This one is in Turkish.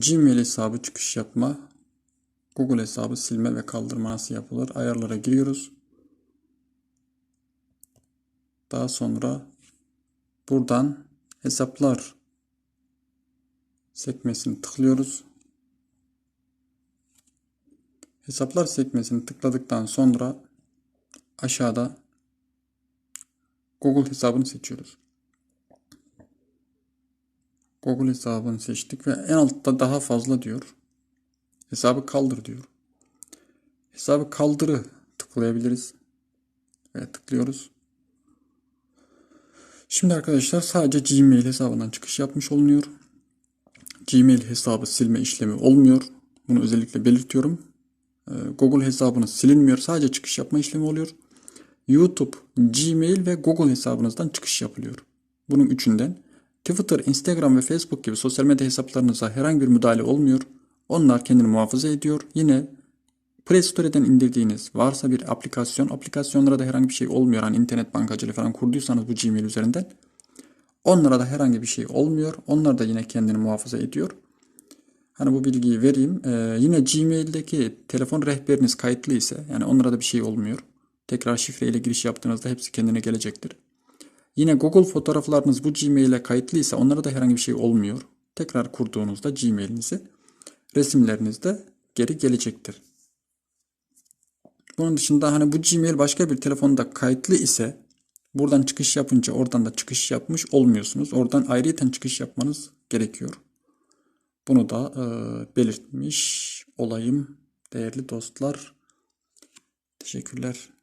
Gmail hesabı çıkış yapma, Google hesabı silme ve kaldırma nasıl yapılır? Ayarlara giriyoruz. Daha sonra buradan hesaplar sekmesini tıklıyoruz. Hesaplar sekmesini tıkladıktan sonra aşağıda Google hesabını seçiyoruz. Google hesabını seçtik ve en altta daha fazla diyor. Hesabı kaldır diyor. Hesabı kaldırı tıklayabiliriz. Ve tıklıyoruz. Şimdi arkadaşlar sadece Gmail hesabından çıkış yapmış olunuyor. Gmail hesabı silme işlemi olmuyor. Bunu özellikle belirtiyorum. Ee, Google hesabınız silinmiyor. Sadece çıkış yapma işlemi oluyor. YouTube, Gmail ve Google hesabınızdan çıkış yapılıyor. Bunun üçünden. Twitter, Instagram ve Facebook gibi sosyal medya hesaplarınıza herhangi bir müdahale olmuyor. Onlar kendini muhafaza ediyor. Yine Play Store'den indirdiğiniz varsa bir aplikasyon, aplikasyonlara da herhangi bir şey olmuyor. Hani internet bankacılığı falan kurduysanız bu Gmail üzerinden. Onlara da herhangi bir şey olmuyor. Onlar da yine kendini muhafaza ediyor. Hani bu bilgiyi vereyim. Ee, yine Gmail'deki telefon rehberiniz kayıtlı ise yani onlara da bir şey olmuyor. Tekrar şifreyle giriş yaptığınızda hepsi kendine gelecektir. Yine Google fotoğraflarınız bu Gmail'e kayıtlıysa onlara da herhangi bir şey olmuyor. Tekrar kurduğunuzda Gmail'inizi resimleriniz de geri gelecektir. Bunun dışında hani bu Gmail başka bir telefonda kayıtlı ise buradan çıkış yapınca oradan da çıkış yapmış olmuyorsunuz. Oradan ayrıyeten çıkış yapmanız gerekiyor. Bunu da e, belirtmiş olayım değerli dostlar. Teşekkürler.